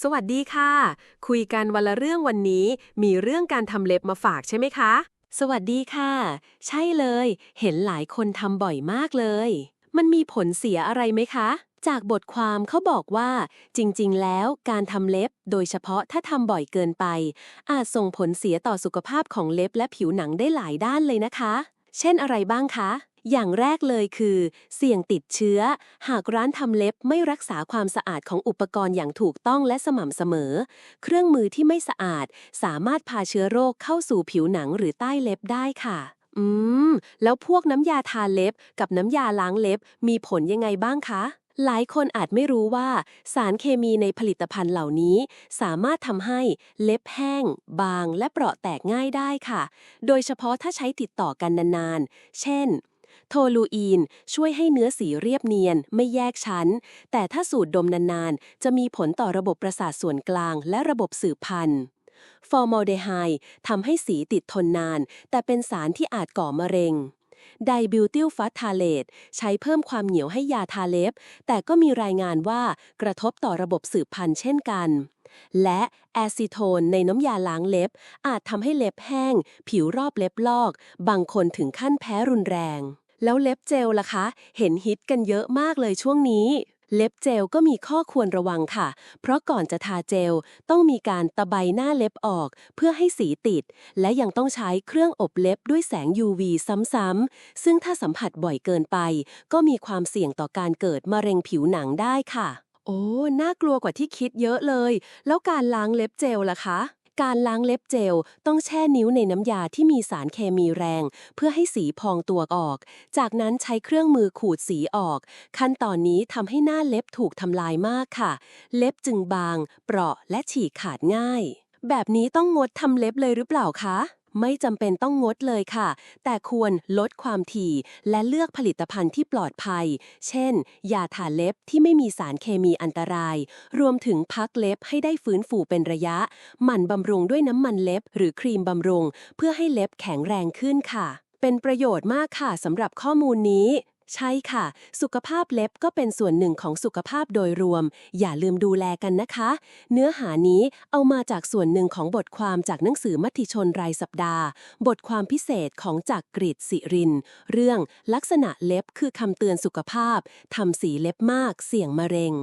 สวัสดีค่ะ คุยกันวันละเรื่องวันนี้ มีเรื่องการทำเล็บมาฝากใช่ไหมคะ สวัสดีค่ะ ใช่เลย เห็นหลายคนทำบ่อยมากเลย มันมีผลเสียอะไรไหมคะ จากบทความเขาบอกว่า จริง ๆ แล้วการทำเล็บ โดยเฉพาะถ้าทำบ่อยเกินไป อาจส่งผลเสียต่อสุขภาพของเล็บและผิวหนังได้หลายด้านเลยนะคะ เช่นอะไรบ้างคะ อย่างแรกเลยคือ เสี่ยงติดเชื้อ หากร้านทำเล็บไม่รักษาความสะอาดของอุปกรณ์อย่างถูกต้องและสม่ำเสมอ เครื่องมือที่ไม่สะอาด สามารถพาเชื้อโรคเข้าสู่ผิวหนังหรือใต้เล็บได้ค่ะ อืม แล้วพวกน้ำยาทาเล็บ กับน้ำยาล้างเล็บ มีผลยังไงบ้างคะหลายคนอาจไม่รู้ว่า สารเคมีในผลิตภัณฑ์เหล่านี้ สามารถทำให้เล็บแห้ง บาง และเปราะแตกง่ายได้ค่ะ โดยเฉพาะถ้าใช้ติดต่อกันนานๆ เช่น โทลูอีน ช่วยให้เนื้อสีเรียบเนียน ไม่แยกชั้น แต่ถ้าสูดดมนานๆ จะมีผลต่อระบบประสาทส่วนกลางและระบบสืบพันธุ์ฟอร์มอลเดไฮด์ทำให้สีติดทนนาน แต่เป็นสารที่อาจก่อมะเร็งไดบิวติลฟัตทาเลตใช้เพิ่มความเหนียวให้ยาทาเล็บ แต่ก็มีรายงานว่ากระทบต่อระบบสืบพันธุ์เช่นกัน และแอซิโทนในน้ำยาล้างเล็บ อาจทำให้เล็บแห้ง ผิวรอบเล็บลอก บางคนถึงขั้นแพ้รุนแรง แล้วเล็บเจลล่ะคะ เห็นฮิตกันเยอะมากเลยช่วงนี้ เล็บเจลก็มีข้อควรระวังค่ะ เพราะก่อนจะทาเจล ต้องมีการตะไบหน้าเล็บออก เพื่อให้สีติด และยังต้องใช้เครื่องอบเล็บด้วยแสง UV ซ้ำๆ ซึ่งถ้าสัมผัสบ่อยเกินไป ก็มีความเสี่ยงต่อการเกิดมะเร็งผิวหนังได้ค่ะ โอ้ น่ากลัวกว่าที่คิดเยอะเลย แล้วการล้างเล็บเจลล่ะคะ การล้างเล็บเจลต้องแช่นิ้วในน้ำยาที่มีสารเคมีแรง เพื่อให้สีพองตัวออก จากนั้นใช้เครื่องมือขูดสีออก ขั้นตอนนี้ทำให้หน้าเล็บถูกทำลายมากค่ะ เล็บจึงบาง เปราะและฉีกขาดง่าย แบบนี้ต้องงดทำเล็บเลยหรือเปล่าคะ ไม่จำเป็นต้องงดเลยค่ะ แต่ควรลดความถี่และเลือกผลิตภัณฑ์ที่ปลอดภัย เช่น ยาทาเล็บที่ไม่มีสารเคมีอันตราย รวมถึงพักเล็บให้ได้ฟื้นฟูเป็นระยะ หมั่นบำรุงด้วยน้ำมันเล็บ หรือครีมบำรุง เพื่อให้เล็บแข็งแรงขึ้นค่ะ เป็นประโยชน์มากค่ะสำหรับข้อมูลนี้ ใช่ค่ะ สุขภาพเล็บก็เป็นส่วนหนึ่งของสุขภาพโดยรวม อย่าลืมดูแลกันนะคะ เนื้อหานี้เอามาจากส่วนหนึ่งของบทความจากหนังสือมัติชนรายสัปดาห์ บทความพิเศษของจากกริดสิริน เรื่องลักษณะเล็บคือคำเตือนสุขภาพทำสีเล็บมากเสี่ยงมะเร็ง